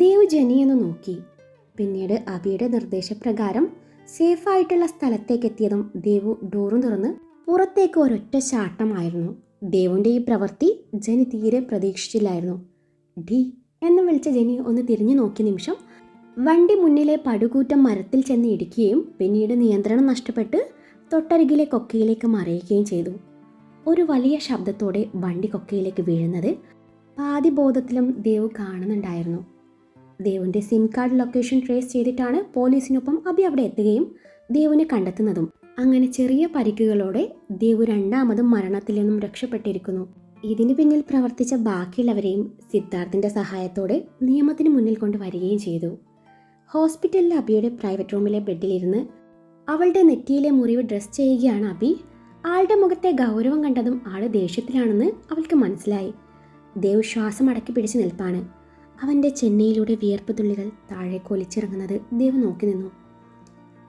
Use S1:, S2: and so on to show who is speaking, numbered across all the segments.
S1: ദേവ് ജനിയെന്ന് നോക്കി. പിന്നീട് അബിയുടെ നിർദ്ദേശപ്രകാരം സേഫായിട്ടുള്ള സ്ഥലത്തേക്ക് എത്തിയതും ദേവു ഡോറും തുറന്ന് പുറത്തേക്ക് ഒരൊറ്റ ചാട്ടമായിരുന്നു ദേവുവിന്റെ ഈ പ്രവൃത്തി ജനി തീരെ പ്രതീക്ഷിച്ചില്ലായിരുന്നു. ഡി എന്ന് വിളിച്ച ജനി ഒന്ന് തിരിഞ്ഞു നോക്കിയ നിമിഷം വണ്ടി മുന്നിലെ പടുകൂറ്റം മരത്തിൽ ചെന്ന് ഇടിക്കുകയും പിന്നീട് നിയന്ത്രണം നഷ്ടപ്പെട്ട് തൊട്ടരികിലെ കൊക്കയിലേക്ക് മറയുകയും ചെയ്തു. ഒരു വലിയ ശബ്ദത്തോടെ വണ്ടി കൊക്കയിലേക്ക് വീഴുന്നത് പാതിബോധത്തിലും ദേവ് കാണുന്നുണ്ടായിരുന്നു. ദേവിന്റെ സിം കാർഡ് ലൊക്കേഷൻ ട്രേസ് ചെയ്തിട്ടാണ് പോലീസിനൊപ്പം അബി അവിടെ എത്തുകയും ദേവിനെ കണ്ടെത്തുന്നതും. അങ്ങനെ ചെറിയ പരിക്കുകളോടെ ദേവു രണ്ടാമതും മരണത്തിൽ നിന്നും രക്ഷപ്പെട്ടിരിക്കുന്നു. ഇതിനു പിന്നിൽ പ്രവർത്തിച്ച ബാക്കിയുള്ളവരെയും സിദ്ധാർത്ഥിന്റെ സഹായത്തോടെ നിയമത്തിന് മുന്നിൽ കൊണ്ടുവരികയും ചെയ്തു. ഹോസ്പിറ്റലിൽ അബിയുടെ പ്രൈവറ്റ് റൂമിലെ ബെഡിലിരുന്ന് അവളുടെ നെറ്റിയിലെ മുറിവ് ഡ്രസ് ചെയ്യുകയാണ് അബി ആളുടെ മുഖത്തെ ഗൗരവം കണ്ടതും ആൾ ദേഷ്യത്തിലാണെന്ന് അവൾക്ക് മനസ്സിലായി. ദേവ് ശ്വാസം അടക്കി പിടിച്ചു നിൽപ്പാണ്. അവന്റെ ചെന്നൈയിലൂടെ വിയർപ്പ് തുള്ളികൾ താഴേക്ക് ഒലിച്ചിറങ്ങുന്നത് ദേവ് നോക്കി നിന്നു.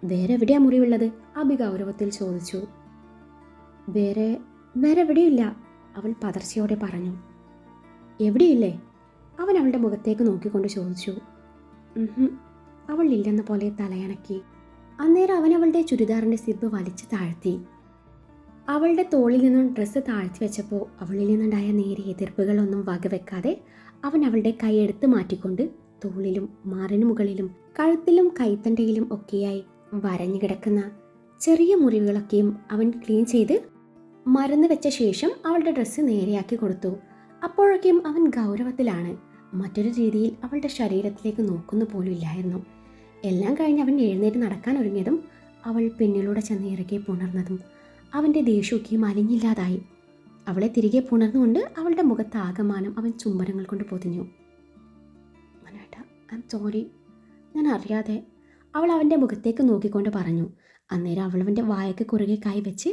S1: വേറെ എവിടെയാ മുറിവുള്ളത്? അബി ഗൗരവത്തിൽ ചോദിച്ചു. വേറെ വേറെ എവിടെയില്ല അവൾ പതർച്ചയോടെ പറഞ്ഞു. എവിടെയില്ലേ? അവൻ അവളുടെ മുഖത്തേക്ക് നോക്കിക്കൊണ്ട് ചോദിച്ചു. അവൾ ഇല്ലെന്ന പോലെ തലയണക്കി അന്നേരം അവൻ അവളുടെ ചുരിദാറിന്റെ സിബ് വലിച്ചു താഴ്ത്തി. അവളുടെ തോളിൽ നിന്നും ഡ്രസ്സ് താഴ്ത്തി വെച്ചപ്പോൾ അവളിൽ നിന്നുണ്ടായ നേരിയ എതിർപ്പുകളൊന്നും വകവെക്കാതെ അവൻ അവളുടെ കൈ എടുത്ത് മാറ്റിക്കൊണ്ട് തോളിലും മാറിനു മുകളിലും കഴുത്തിലും കൈത്തണ്ടയിലും ഒക്കെയായി വരഞ്ഞു കിടക്കുന്ന ചെറിയ മുറിവുകളൊക്കെയും അവൻ ക്ലീൻ ചെയ്ത് മരുന്ന് വെച്ച ശേഷം അവളുടെ ഡ്രസ്സ് നേരെയാക്കി കൊടുത്തു. അപ്പോഴൊക്കെയും അവൻ ഗൗരവത്തിലാണ്. മറ്റൊരു രീതിയിൽ അവളുടെ ശരീരത്തിലേക്ക് നോക്കുന്ന പോലും ഇല്ലായിരുന്നു. എല്ലാം കഴിഞ്ഞ് അവൻ എഴുന്നേറ്റ് നടക്കാൻ ഒരുങ്ങിയതും അവൾ പിന്നിലൂടെ ചെന്ന് ഇറക്കി പുണർന്നതും അവന്റെ ദേഷ്യമൊക്കെയും അലിഞ്ഞില്ലാതായി അവളെ തിരികെ പുണർന്നുകൊണ്ട് അവളുടെ മുഖത്ത് ആകമാനം അവൻ ചുംബനങ്ങൾ കൊണ്ട് പൊതിഞ്ഞു. മനേട്ട ഐ എം സോറി ഞാൻ അറിയാതെ. അവൾ അവന്റെ മുഖത്തേക്ക് നോക്കിക്കൊണ്ട് പറഞ്ഞു. അന്നേരം അവൾ അവന്റെ വായക്ക് കുറുകെ കൈവച്ച്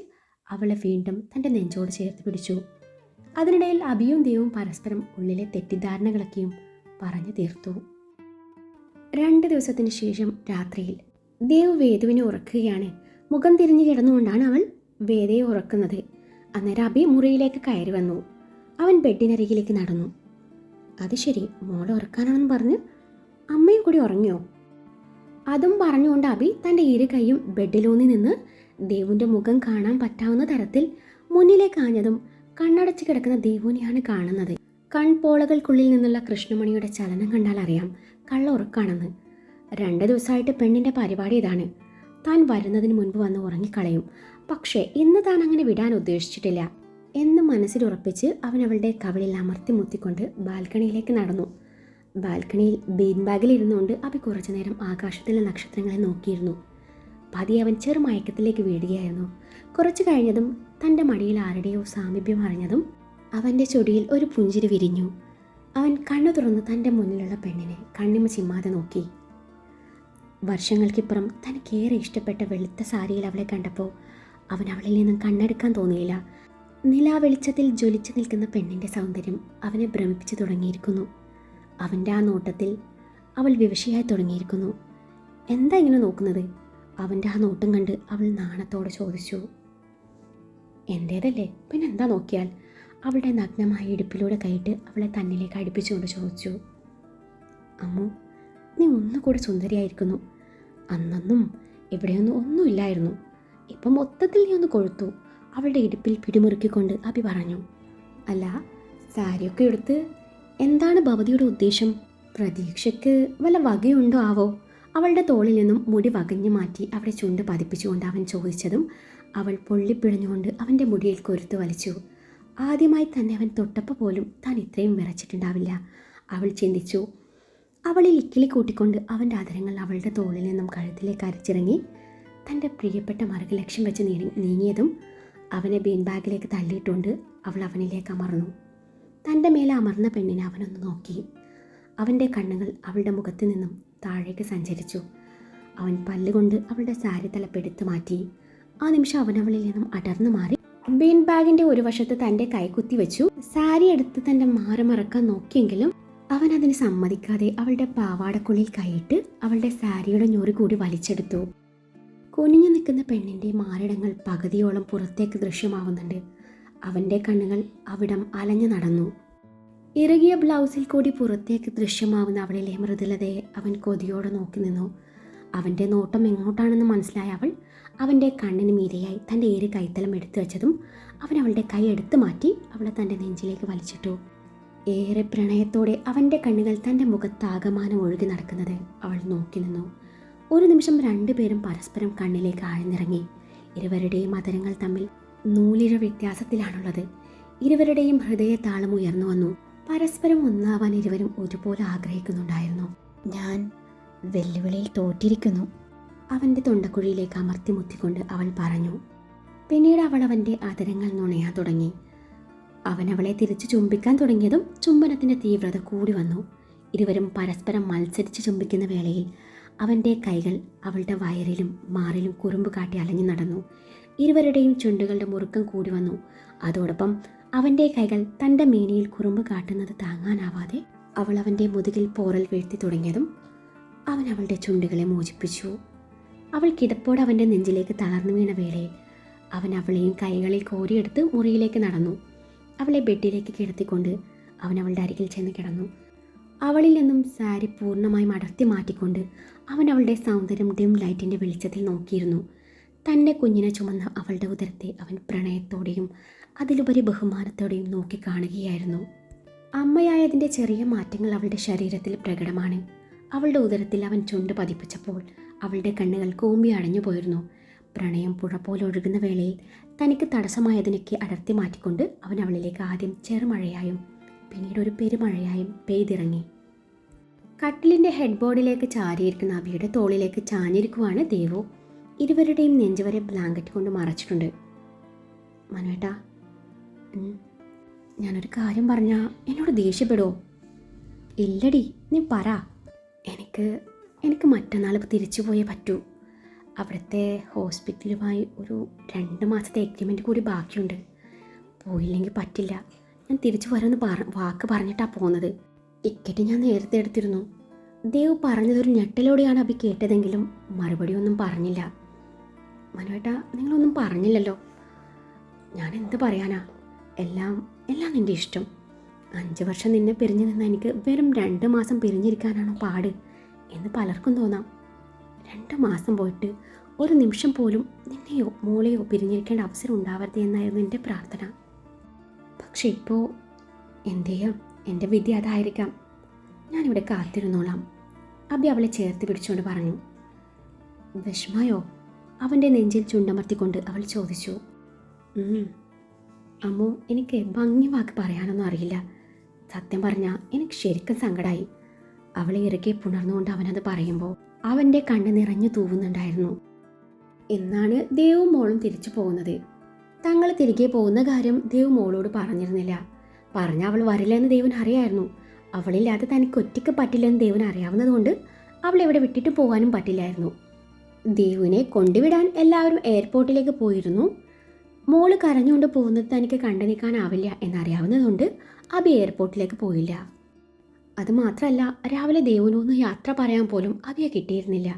S1: അവളെ വീണ്ടും തന്റെ നെഞ്ചോട് ചേർത്ത് പിടിച്ചു. അതിനിടയിൽ അബിയും ദേവും പരസ്പരം ഉള്ളിലെ തെറ്റിദ്ധാരണകളൊക്കെയും പറഞ്ഞു തീർത്തു. രണ്ട് ദിവസത്തിന് ശേഷം രാത്രിയിൽ ദേവ് വേദുവിനെ ഉറക്കുകയാണ്. മുഖം തിരിഞ്ഞു കിടന്നുകൊണ്ടാണ് അവൾ വേദയെ ഉറക്കുന്നത്. അന്നേരം അബി മുറിയിലേക്ക് കയറി വന്നു. അവൻ ബെഡിനരികിലേക്ക് നടന്നു. അത് ശരി മോളെ ഉറക്കാനാണെന്ന് പറഞ്ഞ് അമ്മയും കൂടി ഉറങ്ങിയോ? അതും പറഞ്ഞുകൊണ്ട് അബി തന്റെ ഇരു കൈയും ബെഡിലൂന്നി നിന്ന് ദേവുവിന്റെ മുഖം കാണാൻ പറ്റാവുന്ന തരത്തിൽ മുന്നിലേക്ക് ആഞ്ഞതും കണ്ണടച്ച് കിടക്കുന്ന ദേവുവിനെയാണ് കാണുന്നത്. കൺപോളകൾക്കുള്ളിൽ നിന്നുള്ള കൃഷ്ണമണിയുടെ ചലനം കണ്ടാൽ അറിയാം കള്ള ഉറക്കാണെന്ന്. രണ്ട് ദിവസമായിട്ട് പെണ്ണിന്റെ പരിപാടി ഇതാണ്. താൻ വരുന്നതിന് മുൻപ് വന്ന് ഉറങ്ങിക്കളയും. പക്ഷേ ഇന്ന് താൻ അങ്ങനെ വിടാൻ ഉദ്ദേശിച്ചിട്ടില്ല എന്ന് മനസ്സിലുറപ്പിച്ച് അവൻ അവളുടെ കവളിൽ അമർത്തി മുത്തിക്കൊണ്ട് ബാൽക്കണിയിലേക്ക് നടന്നു. ബാൽക്കണിയിൽ ബീൻ ബാഗിൽ ഇരുന്നുകൊണ്ട് അഭി കുറച്ചു നേരം ആകാശത്തിലെ നക്ഷത്രങ്ങളെ നോക്കിയിരുന്നു. പതിയെ അവൻ ചെറു മയക്കത്തിലേക്ക് വീഴുകയായിരുന്നു. കുറച്ചു കഴിഞ്ഞതും തന്റെ മടിയിൽ ആരുടെയോ സാമീപ്യം അറിഞ്ഞതും അവന്റെ ചൊടിയിൽ ഒരു പുഞ്ചിരി വിരിഞ്ഞു. അവൻ കണ്ണു തുറന്ന് തന്റെ മുന്നിലുള്ള പെണ്ണിനെ കണ്ണിമ ചിമ്മാതെ നോക്കി. വർഷങ്ങൾക്കിപ്പുറം തനിക്കേറെ ഇഷ്ടപ്പെട്ട വെളുത്ത സാരിയിൽ അവളെ കണ്ടപ്പോൾ അവൻ അവളിൽ നിന്നും കണ്ണെടുക്കാൻ തോന്നിയില്ല. നിലാവെളിച്ചത്തിൽ ജ്വലിച്ചു നിൽക്കുന്ന പെണ്ണിന്റെ സൗന്ദര്യം അവനെ ഭ്രമിപ്പിച്ചു തുടങ്ങിയിരിക്കുന്നു. അവന്റെ ആ നോട്ടത്തിൽ അവൾ വിവശയായി തുടങ്ങിയിരിക്കുന്നു. എന്താ ഇങ്ങനെ നോക്കുന്നത്? അവന്റെ ആ നോട്ടം കണ്ട് അവൾ നാണത്തോടെ ചോദിച്ചു. എന്റേതല്ലേ പിന്നെ എന്താ നോക്കിയാൽ? അവളുടെ നഗ്നമായ ഇടുപ്പിലൂടെ കൈയിട്ട് അവളെ തന്നിലേക്ക് അടുപ്പിച്ചുകൊണ്ട് ചോദിച്ചു. അമ്മു നീ ഒന്നുകൂടെ സുന്ദരിയായിരിക്കുന്നു. അന്നൊന്നും ഇവിടെയൊന്നും ഒന്നുമില്ലായിരുന്നു. ഇപ്പം മൊത്തത്തിൽ നീ ഒന്ന് കൊഴുത്തു. അവളുടെ ഇടുപ്പിൽ പിടിമുറുക്കിക്കൊണ്ട് അഭി പറഞ്ഞു അല്ല സാരിയൊക്കെ എടുത്ത് എന്താണ് ഭവതിയുടെ ഉദ്ദേശം? പ്രതീക്ഷയ്ക്ക് വല്ല വകയുണ്ടോ ആവോ? അവളുടെ തോളിൽ നിന്നും മുടി വകഞ്ഞു മാറ്റി അവിടെ ചുണ്ട് പതിപ്പിച്ചുകൊണ്ട് അവൻ ചോദിച്ചതും അവൾ പൊള്ളിപ്പിഴഞ്ഞുകൊണ്ട് അവന്റെ മുടിയിൽ കൊരുത്തു വലിച്ചു. ആദ്യമായി തന്നെ അവൻ തൊട്ടപ്പോൾ പോലും താൻ ഇത്രയും വിറച്ചിട്ടുണ്ടാവില്ല. അവൾ ചിന്തിച്ചു അവളിൽ ഇക്കിളി കൂട്ടിക്കൊണ്ട് അവന്റെ ആദരങ്ങൾ അവളുടെ തോളിൽ നിന്നും കഴുത്തിലേക്ക് അരച്ചിറങ്ങി തന്റെ പ്രിയപ്പെട്ട മറുക ലക്ഷ്യം വെച്ച് നീങ്ങി നീങ്ങിയതും അവനെ ബീൻ ബാഗിലേക്ക് തള്ളിയിട്ടുണ്ട്. അവൾ അവനിലേക്ക് അമർന്നു. തന്റെ മേലെ അമർന്ന പെണ്ണിനെ അവനൊന്ന് നോക്കി. അവന്റെ കണ്ണുകൾ അവളുടെ മുഖത്ത് നിന്നും താഴേക്ക് സഞ്ചരിച്ചു. അവൻ പല്ലുകൊണ്ട് അവളുടെ സാരി തലപ്പെടുത്ത് മാറ്റി. ആ നിമിഷം അവൻ അവളിൽ നിന്നും അടർന്നു മാറി. ബീൻ ബാഗിന്റെ ഒരു വശത്ത് തന്റെ കൈ കുത്തി വെച്ചു. സാരി എടുത്ത് തന്റെ മാറ് മറക്കാൻ നോക്കിയെങ്കിലും അവൻ അതിന് സമ്മതിക്കാതെ അവളുടെ പാവാടക്കുള്ളിൽ കൈയിട്ട് അവളുടെ സാരിയുടെ ഞൊറി കൂടി വലിച്ചെടുത്തു. കുനിഞ്ഞു നിൽക്കുന്ന പെണ്ണിന്റെ മാറിടങ്ങൾ പകുതിയോളം പുറത്തേക്ക് ദൃശ്യമാവുന്നുണ്ട്. അവന്റെ കണ്ണുകൾ അവിടം അലഞ്ഞു നടന്നു. ഇറകിയ ബ്ലൗസിൽ കൂടി പുറത്തേക്ക് ദൃശ്യമാവുന്ന അവളിലെ മൃദുലതയെ അവൻ കൊതിയോടെ നോക്കി നിന്നു. അവന്റെ നോട്ടം എങ്ങോട്ടാണെന്ന് മനസ്സിലായ അവൾ അവന്റെ കണ്ണിന് മീരയായി തന്റെ ഏര് കൈത്തലം എടുത്തു വെച്ചതും അവൻ അവളുടെ കൈ എടുത്തു മാറ്റി അവളെ തന്റെ നെഞ്ചിലേക്ക് വലിച്ചിട്ടു. ഏറെ പ്രണയത്തോടെ അവന്റെ കണ്ണുകൾ തന്റെ മുഖത്താകമാനം ഒഴുകി നടക്കുന്നത് അവൾ നോക്കി നിന്നു. ഒരു നിമിഷം രണ്ടുപേരും പരസ്പരം കണ്ണിലേക്ക് ആഴ്ന്നിറങ്ങി. ഇരുവരുടെയും അതരങ്ങൾ തമ്മിൽ നൂലിഴ വ്യത്യാസത്തിലാണുള്ളത്. ഇരുവരുടെയും ഹൃദയ താളം ഉയർന്നു വന്നു. പരസ്പരം ഒന്നാവാൻ ഇരുവരും ഒരുപോലെ ആഗ്രഹിക്കുന്നുണ്ടായിരുന്നു. ഞാൻ വെല്ലുവിളിയിൽ തോറ്റിരിക്കുന്നു അവന്റെ തൊണ്ടക്കുഴിയിലേക്ക് അമർത്തി മുത്തിക്കൊണ്ട് അവൾ പറഞ്ഞു. പിന്നീട് അവൾ അവന്റെ അതരങ്ങൾ നുണയാൻ തുടങ്ങി. അവൻ അവളെ തിരിച്ചു ചുംബിക്കാൻ തുടങ്ങിയതും ചുംബനത്തിന്റെ തീവ്രത കൂടി വന്നു. ഇരുവരും പരസ്പരം മത്സരിച്ച് ചുംബിക്കുന്ന വേളയിൽ അവന്റെ കൈകൾ അവളുടെ വയറിലും മാറിലും കുറുമ്പ് കാട്ടി അലഞ്ഞു നടന്നു. ഇരുവരുടെയും ചുണ്ടുകളുടെ മുറുക്കം കൂടി വന്നു. അതോടൊപ്പം അവന്റെ കൈകൾ തന്റെ മേനിയിൽ കുറുമ്പ് കാട്ടുന്നത് താങ്ങാനാവാതെ അവൾ അവന്റെ മുതുകിൽ പോറൽ വീഴ്ത്തി തുടങ്ങിയതും അവൻ അവളുടെ ചുണ്ടുകളെ മോചിപ്പിച്ചു. അവൾ കിടപ്പോടെ അവന്റെ നെഞ്ചിലേക്ക് തളർന്നു വീണ വേളയിൽ അവൻ അവളെയും കൈകളിൽ കോരിയെടുത്ത് മുറിയിലേക്ക് നടന്നു. അവളെ ബെഡിലേക്ക് കിടത്തിക്കൊണ്ട് അവൻ അവളുടെ അരികിൽ ചെന്ന് കിടന്നു. അവളിൽ നിന്നും സാരി പൂർണമായും അടർത്തി മാറ്റിക്കൊണ്ട് അവൻ അവളുടെ സൗന്ദര്യം ഡിം ലൈറ്റിന്റെ വെളിച്ചത്തിൽ നോക്കിയിരുന്നു. തന്റെ കുഞ്ഞിനെ ചുമന്ന അവളുടെ ഉദരത്തെ അവൻ പ്രണയത്തോടെയും അതിലുപരി ബഹുമാനത്തോടെയും നോക്കി കാണുകയായിരുന്നു. അമ്മയായതിന്റെ ചെറിയ മാറ്റങ്ങൾ അവളുടെ ശരീരത്തിൽ പ്രകടമാണ്. അവളുടെ ഉദരത്തിൽ അവൻ ചുണ്ട് പതിപ്പിച്ചപ്പോൾ അവളുടെ കണ്ണുകൾ കൂമ്പി അടഞ്ഞു പോയിരുന്നു. പ്രണയം പുഴ പോലെ ഒഴുകുന്ന വേളയിൽ തനിക്ക് തടസ്സമായതിനൊക്കെ അടർത്തി മാറ്റിക്കൊണ്ട് അവൻ അവളിലേക്ക് ആദ്യം ചെറുമഴയായും പിന്നീട് ഒരു പെരുമഴയായും പെയ്തിറങ്ങി. കട്ടിലിന്റെ ഹെഡ് ബോർഡിലേക്ക് ചാരിയിരിക്കുന്ന അബിയുടെ തോളിലേക്ക് ചാഞ്ഞിരിക്കുവാണ് ദേവു. ഇരുവരുടെയും നെഞ്ചുവരെ ബ്ലാങ്കറ്റ് കൊണ്ട് മറച്ചിട്ടുണ്ട്. മനുവേട്ടാ ഞാനൊരു കാര്യം പറഞ്ഞാൽ എന്നോട് ദേഷ്യപ്പെടുമോ ഇല്ലടി നീ പറ. എനിക്ക് എനിക്ക് മറ്റന്നാൾ തിരിച്ചു പോയേ പറ്റൂ. അവിടുത്തെ ഹോസ്പിറ്റലുമായി ഒരു രണ്ട് മാസത്തെ എഗ്രിമെന്റ് കൂടി ബാക്കിയുണ്ട്. പോയില്ലെങ്കിൽ പറ്റില്ല. ഞാൻ തിരിച്ചു വരുമെന്ന് പറ വാക്ക് പറഞ്ഞിട്ടാണ് പോകുന്നത് ടിക്കറ്റ് ഞാൻ നേരത്തെ എടുത്തിരുന്നു. ദേവ് പറഞ്ഞതൊരു ഞെട്ടലോടെയാണ് അഭി കേട്ടതെങ്കിലും മറുപടി ഒന്നും പറഞ്ഞില്ല. മനുവേട്ട നിങ്ങളൊന്നും പറഞ്ഞില്ലല്ലോ. ഞാൻ എന്ത് പറയാനാ? എല്ലാം എല്ലാം നിന്റെ ഇഷ്ടം. അഞ്ച് വർഷം നിന്നെ പിരിഞ്ഞു നിന്ന എനിക്ക് വെറും രണ്ട് മാസം പിരിഞ്ഞിരിക്കാനാണോ പാട് എന്ന് പലർക്കും തോന്നാം. രണ്ട് മാസം പോയിട്ട് ഒരു നിമിഷം പോലും നിന്നെയോ മോളെയോ പിരിഞ്ഞിരിക്കേണ്ട അവസരം ഉണ്ടാവരുത് എന്നായിരുന്നു എന്റെ പ്രാർത്ഥന. പക്ഷെ ഇപ്പോൾ എന്തു ചെയ്യാം എന്റെ വിധി അതായിരിക്കാം. ഞാനിവിടെ കാത്തിരുന്നോളാം. അബി അവളെ ചേർത്ത് പിടിച്ചുകൊണ്ട് പറഞ്ഞു. വിഷമയോ? അവന്റെ നെഞ്ചിൽ ചുണ്ടമർത്തിക്കൊണ്ട് അവൾ ചോദിച്ചു. "ഉം. അമ്മു എനിക്ക് ഭംഗി വാക്ക് പറയാനൊന്നും അറിയില്ല. സത്യം പറഞ്ഞാൽ എനിക്ക് ശരിക്കും സങ്കടമായി അവളെ ഇറുകെ പുണർന്നുകൊണ്ട് അവനത് പറയുമ്പോൾ അവന്റെ കണ്ണ് നിറഞ്ഞു തൂവുന്നുണ്ടായിരുന്നു. എന്നാണ് ദേവും മോളും തിരിച്ചു പോകുന്നത്. തങ്ങൾ തിരികെ പോകുന്ന കാര്യം ദേവ് മോളോട് പറഞ്ഞിരുന്നില്ല. പറഞ്ഞ അവൾ വരില്ലെന്ന് ദേവൻ അറിയായിരുന്നു. അവളില്ലാതെ തനിക്ക് ഒറ്റയ്ക്ക് പറ്റില്ലെന്ന് ദേവൻ അറിയാവുന്നതുകൊണ്ട് അവൾ ഇവിടെ വിട്ടിട്ട് പോകാനും പറ്റില്ലായിരുന്നു. ദേവുവിനെ കൊണ്ടുവിടാൻ എല്ലാവരും എയർപോർട്ടിലേക്ക് പോയിരുന്നു. മോൾ കരഞ്ഞുകൊണ്ട് പോകുന്നത് തനിക്ക് കണ്ടു നിൽക്കാനാവില്ല എന്നറിയാവുന്നതുകൊണ്ട് അബി എയർപോർട്ടിലേക്ക് പോയില്ല. അതുമാത്രമല്ല രാവിലെ ദേവനൊന്ന് യാത്ര പറയാൻ പോലും അബിയെ കിട്ടിയിരുന്നില്ല.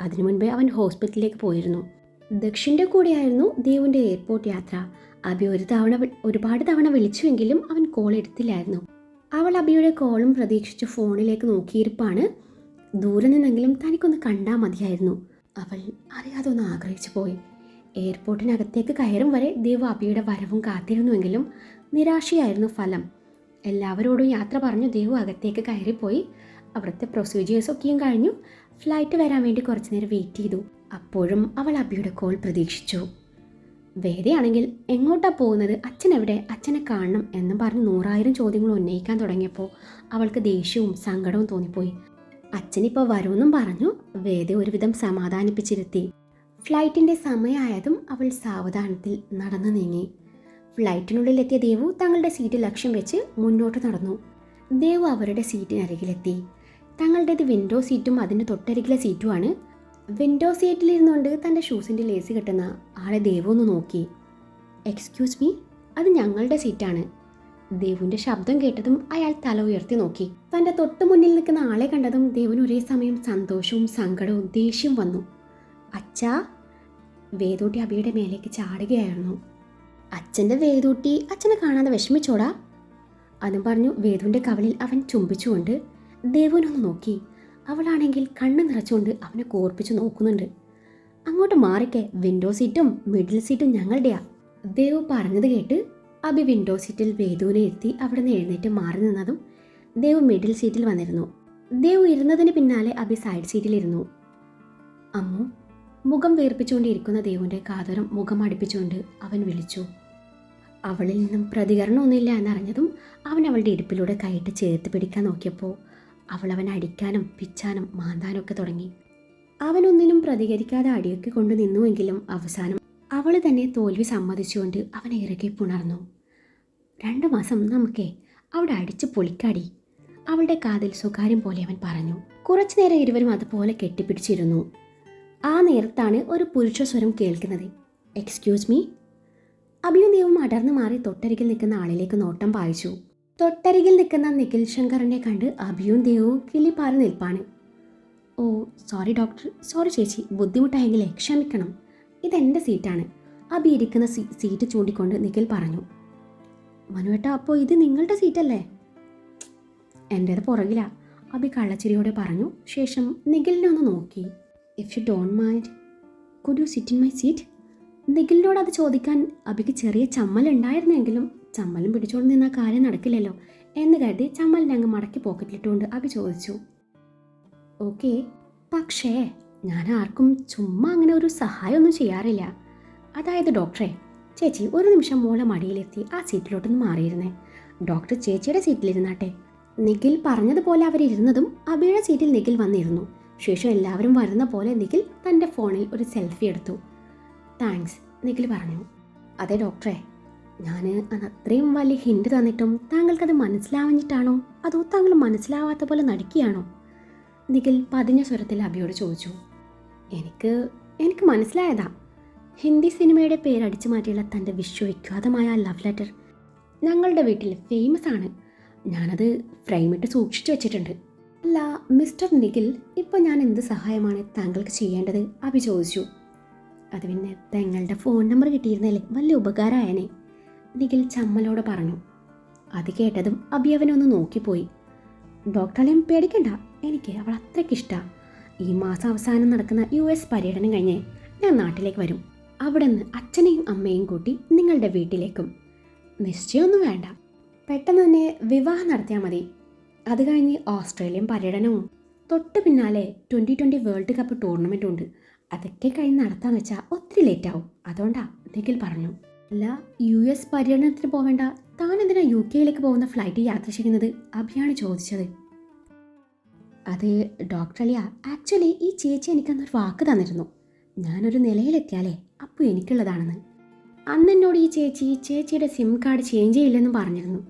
S1: അതിനു മുൻപേ അവൻ ഹോസ്പിറ്റലിലേക്ക് പോയിരുന്നു. ദക്ഷിന്റെ കൂടെയായിരുന്നു ദേവിന്റെ എയർപോർട്ട് യാത്ര. അബി ഒരു തവണ ഒരുപാട് തവണ വിളിച്ചുവെങ്കിലും അവൻ കോൾ എടുത്തില്ലായിരുന്നു. അവൾ അബിയുടെ കോളും പ്രതീക്ഷിച്ച് ഫോണിലേക്ക് നോക്കിയിരിപ്പാണ്. ദൂരെ നിന്നെങ്കിലും തനിക്കൊന്ന് കണ്ടാൽ മതിയായിരുന്നു. അവൾ അറിയാതെ ഒന്ന് ആഗ്രഹിച്ചു പോയി. എയർപോർട്ടിനകത്തേക്ക് കയറും വരെ ദേവ് അബിയുടെ വരവും കാത്തിരുന്നുവെങ്കിലും നിരാശയായിരുന്നു ഫലം. എല്ലാവരോടും യാത്ര പറഞ്ഞു ദേവു അകത്തേക്ക് കയറിപ്പോയി. അവിടുത്തെ പ്രൊസീജിയേഴ്സൊക്കെയും കഴിഞ്ഞു. ഫ്ലൈറ്റ് വരാൻ വേണ്ടി കുറച്ചു നേരം വെയിറ്റ് ചെയ്തു. അപ്പോഴും അവൾ അബിയുടെ കോൾ പ്രതീക്ഷിച്ചു. വേദയാണെങ്കിൽ എങ്ങോട്ടാ പോകുന്നത്? അച്ഛൻ എവിടെ അച്ഛനെ കാണണം എന്ന് പറഞ്ഞ് നൂറായിരം ചോദ്യങ്ങൾ ഉന്നയിക്കാൻ തുടങ്ങിയപ്പോൾ അവൾക്ക് ദേഷ്യവും സങ്കടവും തോന്നിപ്പോയി. അച്ഛനിപ്പോൾ വരുമെന്നും പറഞ്ഞു. വേദ ഒരുവിധം സമാധാനിപ്പിച്ചിരുത്തി. ഫ്ലൈറ്റിന്റെ സമയമായതും അവൾ സാവധാനത്തിൽ നടന്നു നീങ്ങി. ഫ്ലൈറ്റിനുള്ളിലെത്തിയ ദേവു തങ്ങളുടെ സീറ്റ് ലക്ഷ്യം വെച്ച് മുന്നോട്ട് നടന്നു. ദേവു അവരുടെ സീറ്റിനരികിലെത്തി. തങ്ങളുടേത് വിൻഡോ സീറ്റും അതിന്റെ തൊട്ടരികിലെ സീറ്റുമാണ് വിൻഡോ സീറ്റിലിരുന്നുകൊണ്ട് തന്റെ ഷൂസിന്റെ ലേസ് കിട്ടുന്ന ആളെ ദേവു ഒന്ന് നോക്കി. എക്സ്ക്യൂസ് മീ അത് ഞങ്ങളുടെ സീറ്റാണ്. ദേവുവിന്റെ ശബ്ദം കേട്ടതും അയാൾ തല ഉയർത്തി നോക്കി. തന്റെ തൊട്ട് മുന്നിൽ നിൽക്കുന്ന ആളെ കണ്ടതും ദേവന് ഒരേ സമയം സന്തോഷവും സങ്കടവും ദേഷ്യവും വന്നു. അച്ഛാ വേദൂട്ടി അബിയുടെ മേലേക്ക് ചാടുകയായിരുന്നു. അച്ഛന്റെ വേദൂട്ടി അച്ഛനെ കാണാതെ വിഷമിച്ചോടാ അതും പറഞ്ഞു വേദുവിന്റെ കവളിൽ അവൻ ചുംബിച്ചുകൊണ്ട്. ദേവുനൊന്ന് നോക്കി. അവളാണെങ്കിൽ കണ്ണ് നിറച്ചുകൊണ്ട് അവനെ കോർപ്പിച്ച് നോക്കുന്നുണ്ട്. അങ്ങോട്ട് മാറിക്കെ വിൻഡോ സീറ്റും മിഡിൽ സീറ്റും ഞങ്ങളുടെയാ. ദേവ് പറഞ്ഞത് കേട്ട് അബി വിൻഡോ സീറ്റിൽ വേദുവിനെ എത്തി അവിടെ നിന്ന് എഴുന്നേറ്റ് മാറി നിന്നതും ദേവ് മിഡിൽ സീറ്റിൽ വന്നിരുന്നു. ദേവ് ഇരുന്നതിന് പിന്നാലെ അബി സൈഡ് സീറ്റിലിരുന്നു അമ്മു മുഖം വീർപ്പിച്ചുകൊണ്ടിരിക്കുന്ന ദേവുവിന്റെ കാതരം മുഖം അടുപ്പിച്ചുകൊണ്ട് അവൻ വിളിച്ചു. അവളിൽ നിന്നും പ്രതികരണമൊന്നുമില്ല എന്നറിഞ്ഞതും അവൻ അവളുടെ ഇടുപ്പിലൂടെ കൈയിട്ട് ചേർത്ത് പിടിക്കാൻ നോക്കിയപ്പോൾ അവൾ അവൻ അടിക്കാനും പിച്ചാനും മാന്താനൊക്കെ തുടങ്ങി. അവനൊന്നിനും പ്രതികരിക്കാതെ അടിയൊക്കെ കൊണ്ട് നിന്നുവെങ്കിലും അവസാനം അവൾ തന്നെ തോൽവി സമ്മതിച്ചുകൊണ്ട് അവനെ ഇറക്കി പുണർന്നു. രണ്ടു മാസം നമുക്കേ അവിടെ അടിച്ച് പൊളിക്കാടി. അവളുടെ കാതിൽ സ്വകാര്യം പോലെ അവൻ പറഞ്ഞു. കുറച്ചു നേരം ഇരുവരും അതുപോലെ കെട്ടിപ്പിടിച്ചിരുന്നു. ആ നേരത്താണ് ഒരു പുരുഷ സ്വരം കേൾക്കുന്നത്. എക്സ്ക്യൂസ് മീ അഭിയും ദേവും അടർന്നു മാറി തൊട്ടരികിൽ നിൽക്കുന്ന ആളിലേക്ക് നോട്ടം പായിച്ചു. തൊട്ടരികിൽ നിൽക്കുന്ന നിഖിൽ ശങ്കറിനെ കണ്ട് അഭിയും ദേവും കിളിപ്പാറി നിൽപ്പാണ്. ഓ സോറി ഡോക്ടർ സോറി ചേച്ചി ബുദ്ധിമുട്ടായെങ്കിലേ ക്ഷമിക്കണം. ഇതെന്റെ സീറ്റാണ്. അബി ഇരിക്കുന്ന സീറ്റ് ചൂണ്ടിക്കൊണ്ട് നിഖിൽ പറഞ്ഞു. മനുവേട്ട അപ്പോൾ ഇത് നിങ്ങളുടെ സീറ്റല്ലേ? എന്റേത് പുറകിലാ അബി കള്ളച്ചിരിയോടെ പറഞ്ഞു. ശേഷം നിഖിലിനെ ഒന്ന് നോക്കി. If you don't mind could you sit in my seat നിഖിലിനോട് അത് ചോദിക്കാൻ അബിക്ക് ചെറിയ ചമ്മലുണ്ടായിരുന്നെങ്കിലും ചമ്മലും പിടിച്ചോണ്ട് നിന്നാൽ കാര്യം നടക്കില്ലല്ലോ എന്ന് കരുതി ചമ്മലിനെ അങ്ങ് മടക്കി പോക്കറ്റിലിട്ടുകൊണ്ട് അഭി ചോദിച്ചു. ഓക്കെ പക്ഷേ ഞാൻ ആർക്കും ചുമ്മാ അങ്ങനെ ഒരു സഹായമൊന്നും ചെയ്യാറില്ല. അതായത് ഡോക്ടറെ ചേച്ചി ഒരു നിമിഷം മോളെ മടിയിലെത്തി ആ സീറ്റിലോട്ടൊന്ന് മാറിയിരുന്നേ. ഡോക്ടർ ചേച്ചിയുടെ സീറ്റിലിരുന്നാട്ടെ. നിഖിൽ പറഞ്ഞതുപോലെ അവരിരുന്നതും അബിയുടെ സീറ്റിൽ നിഖിൽ വന്നിരുന്നു. ശേഷം എല്ലാവരും വരുന്ന പോലെ നിഖിൽ തന്റെ ഫോണിൽ ഒരു സെൽഫി എടുത്തു. താങ്ക്സ് നിഖിൽ പറഞ്ഞു. അതെ ഡോക്ടറെ ഞാൻ അത്രയും വലിയ ഹിൻഡ് തന്നിട്ടും താങ്കൾക്കത് മനസ്സിലാവഞ്ഞിട്ടാണോ അതോ താങ്കൾ മനസ്സിലാവാത്ത പോലെ നടിക്കുകയാണോ? നിഖിൽ പതിഞ്ഞ സ്വരത്തിൽ അബിയോട് ചോദിച്ചു. എനിക്ക് എനിക്ക് മനസ്സിലായതാ. ഹിന്ദി സിനിമയുടെ പേരടിച്ചു മാറ്റിയുള്ള തന്റെ വിശ്വവിഖ്യാതമായ ലവ് ലെറ്റർ ഞങ്ങളുടെ വീട്ടിൽ ഫേമസ് ആണ്. ഞാനത് ഫ്രെയിമിട്ട് സൂക്ഷിച്ചു വെച്ചിട്ടുണ്ട്. അല്ല മിസ്റ്റർ നിഖിൽ ഇപ്പോൾ ഞാൻ എന്ത് സഹായമാണ് താങ്കൾക്ക് ചെയ്യേണ്ടത്? അഭി ചോദിച്ചു. അത് പിന്നെ തങ്ങളുടെ ഫോൺ നമ്പർ കിട്ടിയിരുന്നല്ലേ വലിയ ഉപകാരമായനെ. നിഖിൽ ചമ്മലോട് പറഞ്ഞു. അത് കേട്ടതും അബി അവനൊന്ന് നോക്കിപ്പോയി. ഡോക്ടറെയും പേടിക്കണ്ട എനിക്ക് അവൾ അത്രയ്ക്ക് ഇഷ്ടമാണ് ഈ മാസം അവസാനം നടക്കുന്ന യു എസ് പര്യടനം കഴിഞ്ഞ് ഞാൻ നാട്ടിലേക്ക് വരും. അവിടെ നിന്ന് അച്ഛനെയും അമ്മയും കൂട്ടി നിങ്ങളുടെ വീട്ടിലേക്കും. നിശ്ചയമൊന്നും വേണ്ട. പെട്ടെന്ന് തന്നെ വിവാഹം നടത്തിയാൽ മതി. അത് കഴിഞ്ഞ് ഓസ്ട്രേലിയൻ പര്യടനവും തൊട്ട് പിന്നാലെ ട്വന്റി ട്വന്റി വേൾഡ് കപ്പ് ടൂർണമെന്റും ഉണ്ട്. അതൊക്കെ കഴിഞ്ഞ് നടത്താന്ന് വെച്ചാൽ ഒത്തിരി ലേറ്റാവും അതുകൊണ്ടാണ് അതുകൊണ്ടാ നിഖിൽ പറഞ്ഞു. അല്ല യു എസ് പര്യടനത്തിന് പോവേണ്ട. താൻ എന്തിനാ യു കെയിലേക്ക് പോകുന്ന ഫ്ലൈറ്റ് യാത്ര ചെയ്യുന്നത്? അഭിയാണ് ചോദിച്ചത്. അത് ഡോക്ടർ അലിയ ആക്ച്വലി ഈ ചേച്ചി എനിക്കന്നൊരു വാക്ക് തന്നിരുന്നു. ഞാനൊരു നിലയിലെത്തിയാലേ അപ്പോൾ എനിക്കുള്ളതാണെന്ന്. അന്ന് എന്നോട് ഈ ചേച്ചി ചേച്ചിയുടെ സിം കാർഡ് ചേഞ്ച് ചെയ്യില്ലെന്നും പറഞ്ഞിരുന്നു.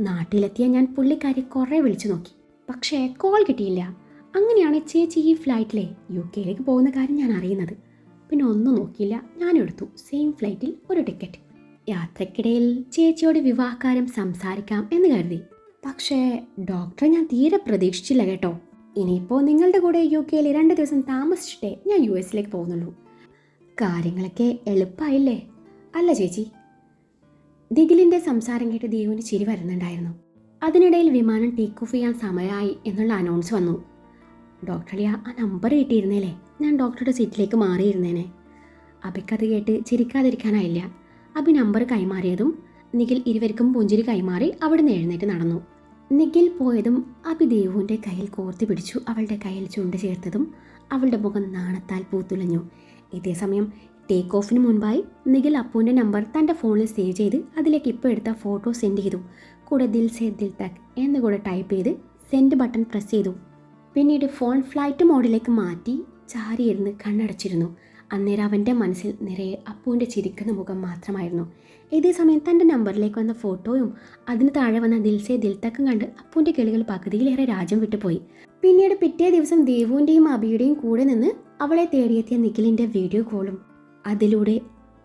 S1: നാട്ടിലെത്തിയ ഞാൻ പുള്ളിക്കാരി കുറേ വിളിച്ചു നോക്കി. പക്ഷേ കോൾ കിട്ടിയില്ല. അങ്ങനെയാണ് ചേച്ചി ഈ ഫ്ലൈറ്റിലെ യു കെയിലേക്ക് പോകുന്ന കാര്യം ഞാൻ അറിയുന്നത്. പിന്നെ ഒന്നും നോക്കിയില്ല. ഞാൻ എടുത്തു. സെയിം ഫ്ലൈറ്റിൽ ഒരു ടിക്കറ്റ് യാത്രക്കിടയിൽ ചേച്ചിയോട് വിവാഹകാര്യം സംസാരിക്കാം എന്ന് കരുതി. പക്ഷേ ഡോക്ടറെ ഞാൻ തീരെ പ്രതീക്ഷിച്ചില്ല കേട്ടോ. ഇനിയിപ്പോൾ നിങ്ങളുടെ കൂടെ യു കെയിൽ രണ്ട് ദിവസം താമസിച്ചിട്ടേ ഞാൻ യു എസിലേക്ക് പോകുന്നുള്ളൂ. കാര്യങ്ങളൊക്കെ എളുപ്പമായില്ലേ അല്ല ചേച്ചി. ദിഗിലിന്റെ സംസാരം കേട്ട് ദേവുവിന് ചിരി വരുന്നുണ്ടായിരുന്നു. അതിനിടയിൽ വിമാനം ടേക്ക് ഓഫ് ചെയ്യാൻ സമയമായി എന്നുള്ള അനൗൺസ് വന്നു. ഡോക്ടറിയ ആ നമ്പർ കിട്ടിയിരുന്നേലേ? ഞാൻ ഡോക്ടറുടെ സീറ്റിലേക്ക് മാറിയിരുന്നേനെ. അബിക്കത് കേട്ട് ചിരിക്കാതിരിക്കാനായില്ല. അബി നമ്പർ കൈമാറിയതും നിഖിൽ ഇരുവർക്കും പുഞ്ചിരി കൈമാറി അവിടുന്ന് എഴുന്നേറ്റ് നടന്നു. നിഖിൽ പോയതും അബി ദേവുവിന്റെ കയ്യിൽ കോർത്തി പിടിച്ചു. അവളുടെ കയ്യിൽ ചുണ്ട് ചേർത്തതും അവളുടെ മുഖം നാണത്താൽ പൂത്തുലഞ്ഞു. ഇതേ സമയം ടേക്ക് ഓഫിന് മുൻപായി നിഖിൽ അപ്പുവിന്റെ നമ്പർ തന്റെ ഫോണിൽ സേവ് ചെയ്ത് അതിലേക്ക് ഇപ്പോൾ എടുത്ത ഫോട്ടോ സെൻഡ് ചെയ്തു. കൂടെ ദിൽ സേ ദിൽ തക് എന്ന് കൂടെ ടൈപ്പ് ചെയ്ത് സെൻഡ് ബട്ടൺ പ്രസ് ചെയ്തു. പിന്നീട് ഫോൺ ഫ്ലൈറ്റ് മോഡിലേക്ക് മാറ്റി ചാരിയിരുന്ന് കണ്ണടച്ചിരുന്നു. അന്നേരം അവന്റെ മനസ്സിൽ നിറയെ അപ്പുവിന്റെ ചിരിക്കുന്ന മുഖം മാത്രമായിരുന്നു. ഇതേ സമയം തന്റെ നമ്പറിലേക്ക് വന്ന ഫോട്ടോയും അതിന് താഴെ വന്ന ദിൽസെ ദിൽത്തക്കും കണ്ട് അപ്പുവിന്റെ കിളികൾ പകുതിയിലേറെ രാജ്യം വിട്ടുപോയി പിന്നീട് പിറ്റേ ദിവസം ദേവുവിന്റെയും അബിയുടെയും കൂടെ നിന്ന് അവളെ തേടിയെത്തിയ നിഖിലിന്റെ വീഡിയോ കോളും അതിലൂടെ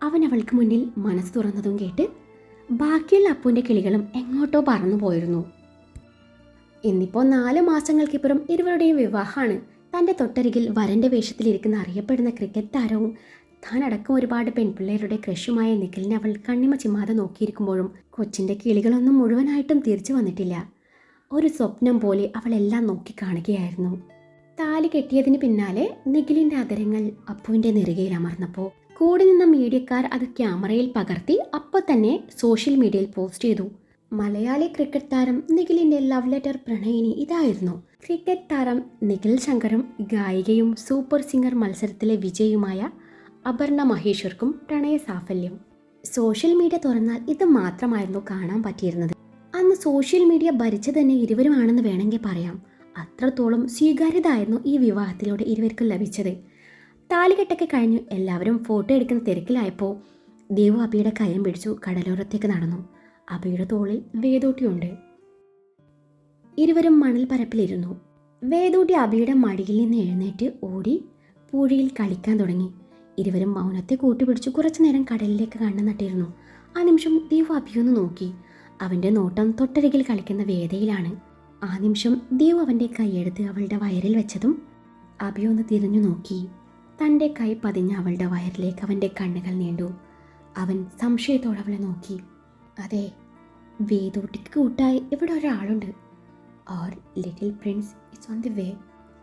S1: അവൻ അവൾക്ക് മുന്നിൽ മനസ്സ് തുറന്നതും കേട്ട് ബാക്കിയുള്ള അപ്പുവിന്റെ കിളികളും എങ്ങോട്ടോ പറന്നു പോയിരുന്നു. ഇന്നിപ്പോൾ നാല് മാസങ്ങൾക്കിപ്പുറം ഇരുവരുടെയും വിവാഹമാണ്. തന്റെ തൊട്ടരികിൽ വരന്റെ വേഷത്തിലിരിക്കുന്ന അറിയപ്പെടുന്ന ക്രിക്കറ്റ് താരവും താനടക്കം ഒരുപാട് പെൺപിള്ളേരുടെ ക്രഷുമായ നിഖിലിനെ അവൾ കണ്ണിമ ചിമ്മാതെ നോക്കിയിരിക്കുമ്പോഴും കൊച്ചിന്റെ കിളികളൊന്നും മുഴുവനായിട്ടും തിരിച്ചു വന്നിട്ടില്ല. ഒരു സ്വപ്നം പോലെ അവളെല്ലാം നോക്കി കാണുകയായിരുന്നു. താലി കെട്ടിയതിന് പിന്നാലെ നിഖിലിന്റെ അതരങ്ങൾ അപ്പുവിന്റെ നെറുകയിൽ അമർന്നപ്പോൾ കൂടെ നിന്ന മീഡിയക്കാർ അത് ക്യാമറയിൽ പകർത്തി അപ്പോൾ തന്നെ സോഷ്യൽ മീഡിയയിൽ പോസ്റ്റ് ചെയ്തു. മലയാളി ക്രിക്കറ്റ് താരം നിഖിലിന്റെ ലവ് ലെറ്റർ പ്രണയിനി ഇതായിരുന്നു. ക്രിക്കറ്റ് താരം നിഖിൽ ശങ്കറും ഗായികയും സൂപ്പർ സിംഗർ മത്സരത്തിലെ വിജയിയുമായ അപർണ മഹേശ്വർക്കും പ്രണയ സാഫല്യം. സോഷ്യൽ മീഡിയ തുറന്നാൽ ഇത് മാത്രമായിരുന്നു കാണാൻ പറ്റിയിരുന്നത്. അന്ന് സോഷ്യൽ മീഡിയ ഭരിച്ചു തന്നെ ഇരുവരുമാണെന്ന് വേണമെങ്കിൽ പറയാം. അത്രത്തോളം സ്വീകാര്യത ആയിരുന്നു ഈ വിവാഹത്തിലൂടെ ഇരുവർക്കും ലഭിച്ചത്. താലികെട്ടൊക്കെ കഴിഞ്ഞു എല്ലാവരും ഫോട്ടോ എടുക്കുന്ന തിരക്കിലായപ്പോൾ ദേവു അബിയുടെ കയ്യം പിടിച്ചു കടലോരത്തേക്ക് നടന്നു. അബിയുടെ തോളിൽ വേദൂട്ടിയുണ്ട് ഇരുവരും മണൽ പരപ്പിലിരുന്നു. വേദൂട്ടി അബിയുടെ മടിയിൽ നിന്ന് എഴുന്നേറ്റ് ഓടി പൂഴിയിൽ കളിക്കാൻ തുടങ്ങി. ഇരുവരും മൗനത്തെ കൂട്ടിപ്പിടിച്ച് കുറച്ചു നേരം കടലിലേക്ക് കണ്ണു നട്ടിരുന്നു. ആ നിമിഷം ദീവ് അബിയൊന്ന് നോക്കി. അവന്റെ നോട്ടം തൊട്ടരികിൽ കളിക്കുന്ന വേദയിലാണ്. ആ നിമിഷം ദീവ് അവന്റെ കൈയെടുത്ത് അവളുടെ വയറിൽ വെച്ചതും അഭിയൊന്ന് തിരിഞ്ഞു നോക്കി. തന്റെ കൈ പതിഞ്ഞ അവളുടെ വയറിലേക്ക് അവന്റെ കണ്ണുകൾ നീണ്ടു. അവൻ സംശയത്തോടെ അവളെ നോക്കി. അതെ വേദോട്ടിക്ക് കൂട്ടായി ഇവിടെ ഒരാളുണ്ട്. Our little prince it's on the way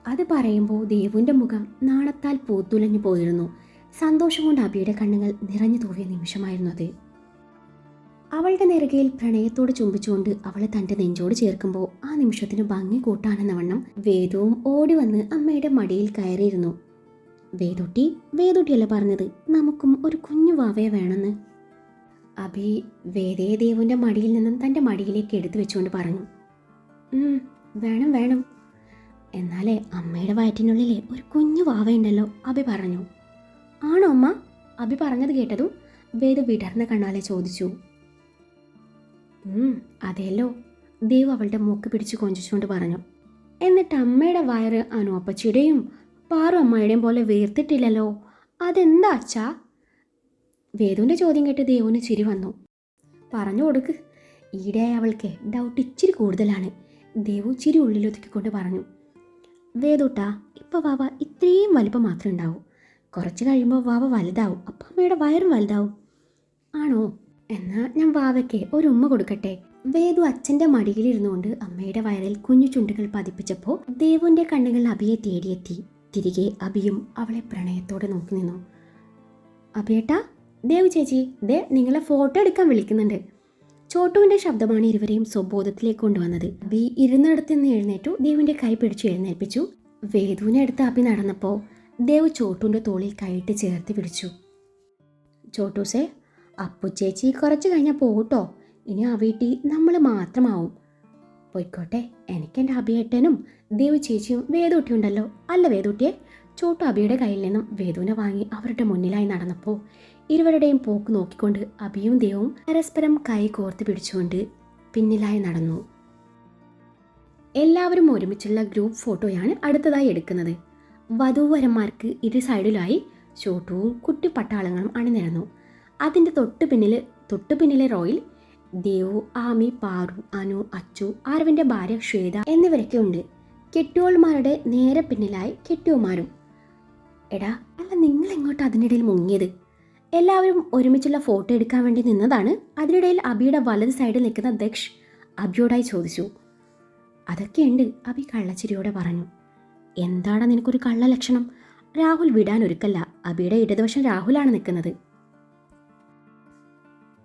S1: അത് പറയുമ്പോൾ ദേവുവിന്റെ മുഖം നാണത്താൽ പൂത്തുലഞ്ഞു പോയിരുന്നു. സന്തോഷം കൊണ്ട് അബിയുടെ കണ്ണുകൾ നിറഞ്ഞു തൂവിയ നിമിഷമായിരുന്നു അത്. അവളുടെ നെറുകയിൽ പ്രണയത്തോട് ചുംബിച്ചുകൊണ്ട് അവളെ തന്റെ നെഞ്ചോട് ചേർക്കുമ്പോൾ ആ നിമിഷത്തിന് ഭംഗി കൂട്ടാനെന്ന വണ്ണം വേദവും ഓടി വന്ന് അമ്മയുടെ മടിയിൽ കയറിയിരുന്നു. വേദുട്ടി വേദുട്ടിയല്ല പറഞ്ഞത്? നമുക്കും ഒരു കുഞ്ഞു വാവയെ വേണമെന്ന്. അഭി വേദയെ ദേവുവിന്റെ മടിയിൽ നിന്നും തന്റെ മടിയിലേക്ക് എടുത്തു വെച്ചുകൊണ്ട് പറഞ്ഞു. "ഉം, വേണം വേണം. എന്നാലേ അമ്മയുടെ വയറ്റിനുള്ളിലെ ഒരു കുഞ്ഞു വാവയുണ്ടല്ലോ അഭി പറഞ്ഞു. ആണോ അമ്മ? അഭി പറഞ്ഞത് കേട്ടതും വേദു വിടർന്ന കണ്ണാലെ ചോദിച്ചു. അതെയല്ലോ. ദേവ് അവളുടെ മൂക്ക് പിടിച്ച് കൊഞ്ചിച്ചുകൊണ്ട് പറഞ്ഞു. എന്നിട്ട് അമ്മയുടെ വയറ് അനുപ്പച്ചിയുടെയും പാറു അമ്മയുടെയും പോലെ വീർത്തിട്ടില്ലല്ലോ. അതെന്താ അച്ഛാ? വേദുവിന്റെ ചോദ്യം കേട്ട് ദേവുന് ചിരി വന്നു. പറഞ്ഞു കൊടുക്ക്. ഈടെയായി അവൾക്ക് ഡൗട്ട് ഇച്ചിരി കൂടുതലാണ്. ദേവു ചിരി ഉള്ളിലൊതുക്കിക്കൊണ്ട് പറഞ്ഞു. വേദൂട്ടാ ഇപ്പോൾ വാവ ഇത്രയും വലിപ്പം മാത്രമേ ഉണ്ടാവൂ. കുറച്ച് കഴിയുമ്പോൾ വാവ വലുതാവും. അപ്പം അമ്മയുടെ വയറും വലുതാവും. ആണോ? എന്നാ ഞാൻ വാവയ്ക്ക് ഒരു ഉമ്മ കൊടുക്കട്ടെ. വേദു അച്ഛന്റെ മടിയിലിരുന്നുകൊണ്ട് അമ്മയുടെ വയറിൽ കുഞ്ഞു ചുണ്ടുകൾ പതിപ്പിച്ചപ്പോൾ ദേവുവിന്റെ കണ്ണുകൾ അബിയെ തേടിയെത്തി. തിരികെ അബിയും അവളെ പ്രണയത്തോടെ നോക്കി നിന്നു. അബിയേട്ടാ ദേവ് ചേച്ചി ദേ നിങ്ങളെ ഫോട്ടോ എടുക്കാൻ വിളിക്കുന്നുണ്ട്. ചോട്ടുവിന്റെ ശബ്ദമാണ് ഇരുവരെയും സ്വബോധത്തിലേക്ക് കൊണ്ടുവന്നത്. ബി ഇരുന്നിടത്ത് നിന്ന് എഴുന്നേറ്റു ദേവിന്റെ കൈ പിടിച്ചു എഴുന്നേൽപ്പിച്ചു. വേദുവിനെ അടുത്ത് അപ്പി നടന്നപ്പോൾ ദേവ് ചോട്ടുവിന്റെ തോളിൽ കൈയിട്ട് ചേർത്ത് പിടിച്ചു. ചോട്ടൂസേ അപ്പു ചേച്ചി കുറച്ച് കഴിഞ്ഞാൽ പോട്ടോ ഇനി ആ വീട്ടിൽ നമ്മൾ മാത്രമാവും. പോയിക്കോട്ടെ എനിക്ക് എന്റെ അഭിയേട്ടനും ദേവ് ചേച്ചിയും വേദൂട്ടിയുണ്ടല്ലോ. അല്ല വേദൂട്ടിയെ? ചോട്ടു അബിയുടെ കയ്യിൽ നിന്നും വേദുവിനെ വാങ്ങി അവരുടെ മുന്നിലായി നടന്നപ്പോൾ ഇരുവരുടെയും പോക്ക് നോക്കിക്കൊണ്ട് അഭിയും ദേവും പരസ്പരം കൈ കോർത്ത് പിടിച്ചുകൊണ്ട് പിന്നിലായി നടന്നു. എല്ലാവരും ഒരുമിച്ചുള്ള ഗ്രൂപ്പ് ഫോട്ടോയാണ് അടുത്തതായി എടുക്കുന്നത്. വധൂവരന്മാർക്ക് ഇരു സൈഡിലായി ഷോട്ടുവും കുട്ടി പട്ടാളങ്ങളും അണിനിരന്നു. അതിന്റെ തൊട്ടു പിന്നിൽ തൊട്ടു പിന്നിലെ റോയിൽ ദേവു ആമി പാറു അനു അച്ചു ആരവിന്റെ ഭാര്യ ശ്വേത എന്നിവരൊക്കെ ഉണ്ട്. കെട്ടിയോൾമാരുടെ നേരെ പിന്നിലായി കെട്ടിയോമാരും എടാ അല്ല നിങ്ങൾ എങ്ങോട്ടാണ് അതിനിടയിൽ മുങ്ങിയത്? എല്ലാവരും ഒരുമിച്ചുള്ള ഫോട്ടോ എടുക്കാൻ വേണ്ടി നിന്നതാണ്. അതിനിടയിൽ അബിയുടെ വലത് സൈഡിൽ നിൽക്കുന്ന ദക്ഷ് അബിയോടായി ചോദിച്ചു അതൊക്കെയുണ്ട് അബി കള്ളച്ചിരിയോടെ പറഞ്ഞു. എന്താണ് നിനക്കൊരു കള്ള ലക്ഷണം? രാഹുൽ വിടാൻ ഒരുക്കല്ല. അബിയുടെ ഇടതുവശം രാഹുലാണ് നിൽക്കുന്നത്.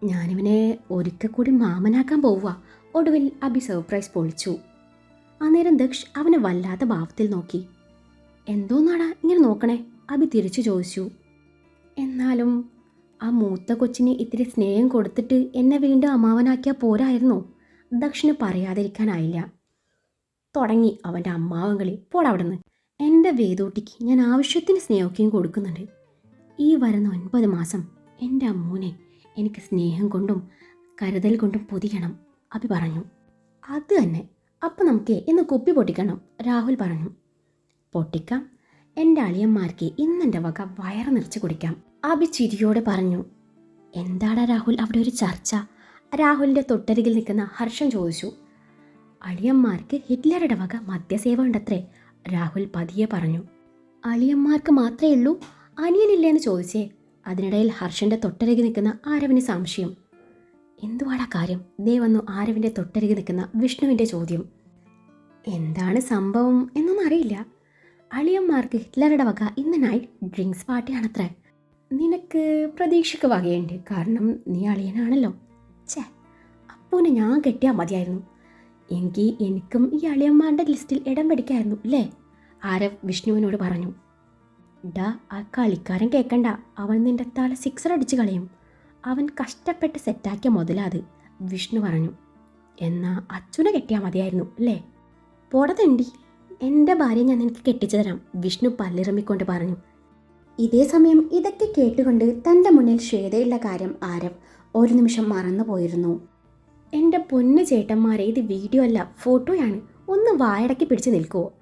S1: ഞാനിവനെ ഒരിക്കൽ കൂടി മാമനാക്കാൻ പോവുക ഒടുവിൽ അബി സർപ്രൈസ് പൊളിച്ചു. അന്നേരം ദക്ഷ് അവനെ വല്ലാത്ത ഭാവത്തിൽ നോക്കി. എന്തോന്നാടാ ഇങ്ങനെ നോക്കണേ? അബി തിരിച്ചു ചോദിച്ചു. എന്നാലും ആ മൂത്ത കൊച്ചിന് ഇത്തിരി സ്നേഹം കൊടുത്തിട്ട് എന്നെ വീണ്ടും അമ്മാവനാക്കിയാൽ പോരായിരുന്നോ. ദക്ഷിന് പറയാതിരിക്കാനായില്ല. തുടങ്ങി അവന്റെ അമ്മാവങ്ങളി. പോടവിടുന്ന് എന്റെ വേദൂട്ടിക്ക് ഞാൻ ആവശ്യത്തിന് സ്നേഹമൊക്കെയും കൊടുക്കുന്നുണ്ട്. ഈ വരുന്ന ഒൻപത് മാസം എന്റെ അമ്മൂനെ എനിക്ക് സ്നേഹം കൊണ്ടും കരുതൽ കൊണ്ടും പൊതിയണം അഭി പറഞ്ഞു. അത് തന്നെ. അപ്പം നമുക്ക് ഇന്ന് കുപ്പി പൊട്ടിക്കണം രാഹുൽ പറഞ്ഞു. പൊട്ടിക്കാം. എന്റെ അളിയന്മാർക്ക് ഇന്നെന്റെ വക വയറ് നിറച്ച് കുടിക്കാം. അഭി ചിരിയോടെ പറഞ്ഞു എന്താണ് രാഹുൽ അവിടെ ഒരു ചർച്ച? രാഹുലിന്റെ തൊട്ടരികിൽ നിൽക്കുന്ന ഹർഷൻ ചോദിച്ചു അളിയന്മാർക്ക് ഹിറ്റ്ലറുടെ വക മദ്യസേവ ഉണ്ടത്രേ? രാഹുൽ പതിയെ പറഞ്ഞു അളിയന്മാർക്ക് മാത്രമേ ഉള്ളൂ അനിയനില്ലേന്ന് ചോദിച്ചേ? അതിനിടയിൽ ഹർഷന്റെ തൊട്ടരികിൽ നിൽക്കുന്ന ആരവിന് സംശയം എന്തുവാടാ കാര്യം? ദേ വന്നു തൊട്ടരികിൽ തൊട്ടരികെ നിൽക്കുന്ന വിഷ്ണുവിന്റെ ചോദ്യം എന്താണ് സംഭവം എന്നൊന്നും അറിയില്ല. അളിയന്മാർക്ക് ഹിറ്റ്ലറുടെ വക ഇന്ന് നൈറ്റ് ഡ്രിങ്ക്സ് പാർട്ടിയാണത്രേ നിനക്ക് പ്രതീക്ഷയ്ക്ക് വകയുണ്ട്. കാരണം നീ അളിയനാണല്ലോ. ഛേ അപ്പൂനെ ഞാൻ കെട്ടിയാൽ മതിയായിരുന്നു. എങ്കിൽ എനിക്കും ഈ അളിയന്മാരുടെ ലിസ്റ്റിൽ ഇടം പിടിക്കായിരുന്നു അല്ലേ ആരവ് വിഷ്ണുവിനോട് പറഞ്ഞു. ഡാ ആ കളിക്കാരൻ കേൾക്കണ്ട അവൻ നിന്റെ തല സിക്സർ അടിച്ച് കളയും. അവൻ കഷ്ടപ്പെട്ട് സെറ്റാക്കിയ മുതലാത് വിഷ്ണു പറഞ്ഞു. എന്നാ അച്ഛനെ കെട്ടിയാൽ മതിയായിരുന്നു അല്ലേ പോടതണ്ടി എന്റെ ഭാര്യ ഞാൻ നിനക്ക് കെട്ടിച്ചു തരാം വിഷ്ണു പല്ലിറമ്മിക്കൊണ്ട് പറഞ്ഞു. ഇതേ സമയം ഇതൊക്കെ കേട്ടുകൊണ്ട് തന്റെ മുന്നിൽ ശ്വേതയുള്ള കാര്യം ആരവ് ഒരു നിമിഷം മറന്നു പോയിരുന്നു എന്റെ പൊന്നു ചേട്ടന്മാരെ ഇത് വീഡിയോ അല്ല ഫോട്ടോയാണ്. ഒന്ന് വായടക്കി പിടിച്ചു നിൽക്കുവോ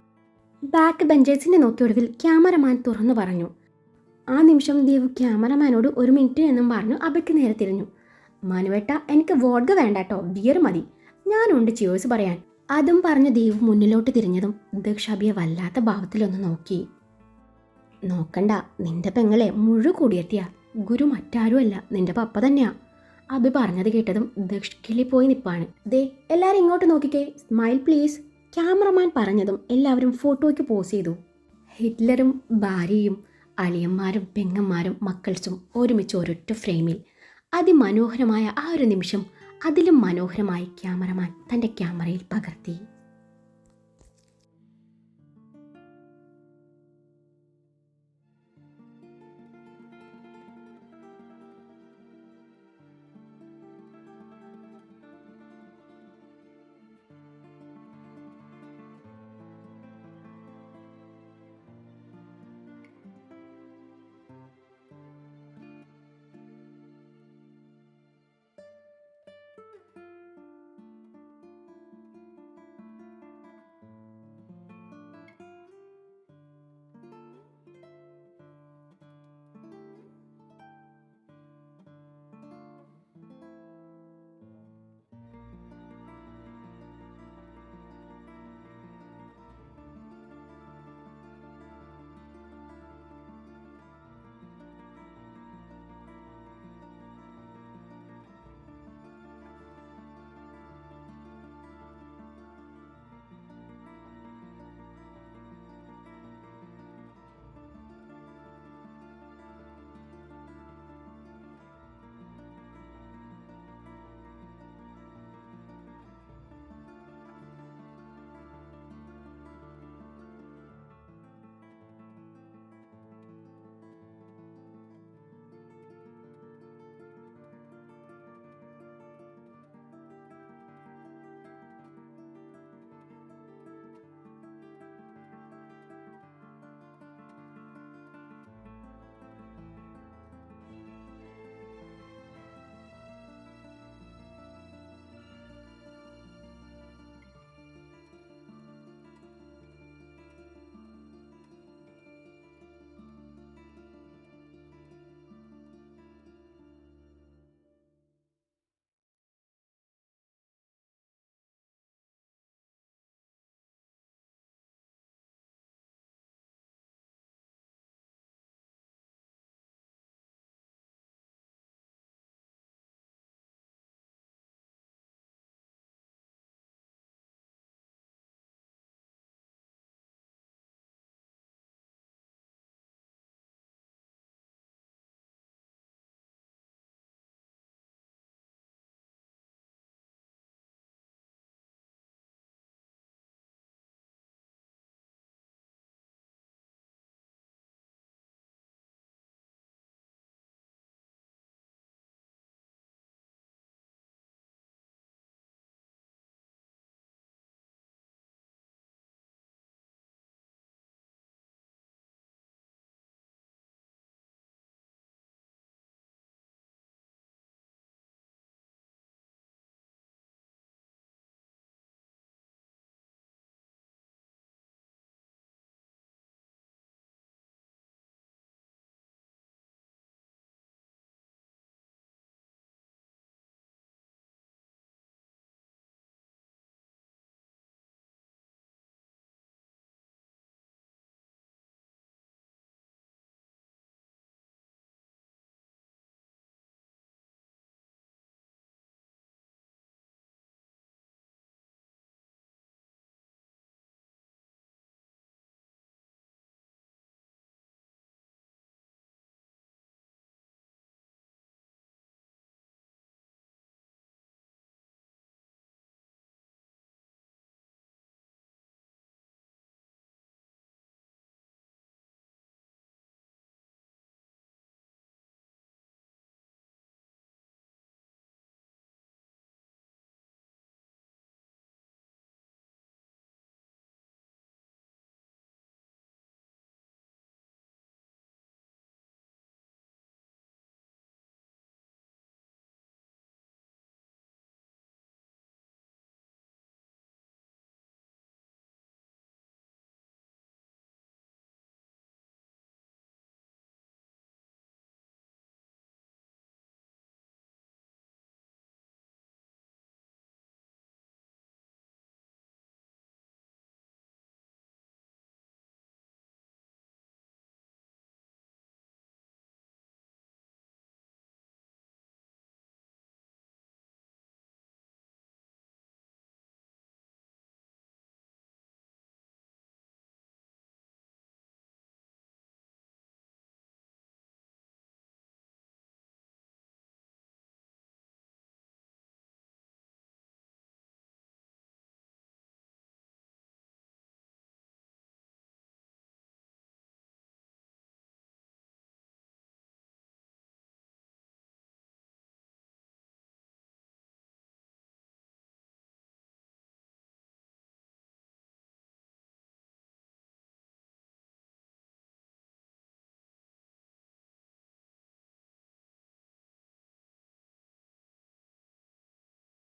S1: ബാക്ക് ബെഞ്ചേഴ്സിന്റെ നോക്കിയൊടുവിൽ ക്യാമറമാൻ തുറന്നു പറഞ്ഞു. ആ നിമിഷം ദേവ് ക്യാമറമാനോട് ഒരു മിനിറ്റ് എന്നും പറഞ്ഞു അവയ്ക്ക് നേരെ തിരിഞ്ഞു. മനുവേട്ട എനിക്ക് വോഡ്ക വേണ്ട കേട്ടോ ബിയർ മതി. ഞാനുണ്ട് ചിയോസ് പറയാൻ. അതും പറഞ്ഞ് ദേവ് മുന്നിലോട്ട് തിരിഞ്ഞതും ദക്ഷാബിയെ വല്ലാത്ത ഭാവത്തിലൊന്ന് നോക്കി. നോക്കണ്ട. നിന്റെ പെങ്ങളെ മുഴു കൂടിയെത്തിയ. ഗുരു മറ്റാരുമല്ല. നിന്റെ പപ്പ തന്നെയാ. അബി പറഞ്ഞത് കേട്ടതും ദക്ഷ് പോയി നിപ്പാണ്. ദേ എല്ലാരും ഇങ്ങോട്ട് നോക്കിക്കേ. സ്മൈൽ പ്ലീസ് ക്യാമറമാൻ പറഞ്ഞതും എല്ലാവരും ഫോട്ടോയ്ക്ക് പോസ് ചെയ്തു. ഹിറ്റ്ലറും ഭാര്യയും അളിയന്മാരും പെങ്ങന്മാരും മക്കൾസും ഒരുമിച്ച് ഒരൊറ്റ ഫ്രെയിമിൽ. അതിമനോഹരമായ ആ ഒരു നിമിഷം അതിലും മനോഹരമായി ക്യാമറമാൻ തന്റെ ക്യാമറയിൽ പകർത്തി.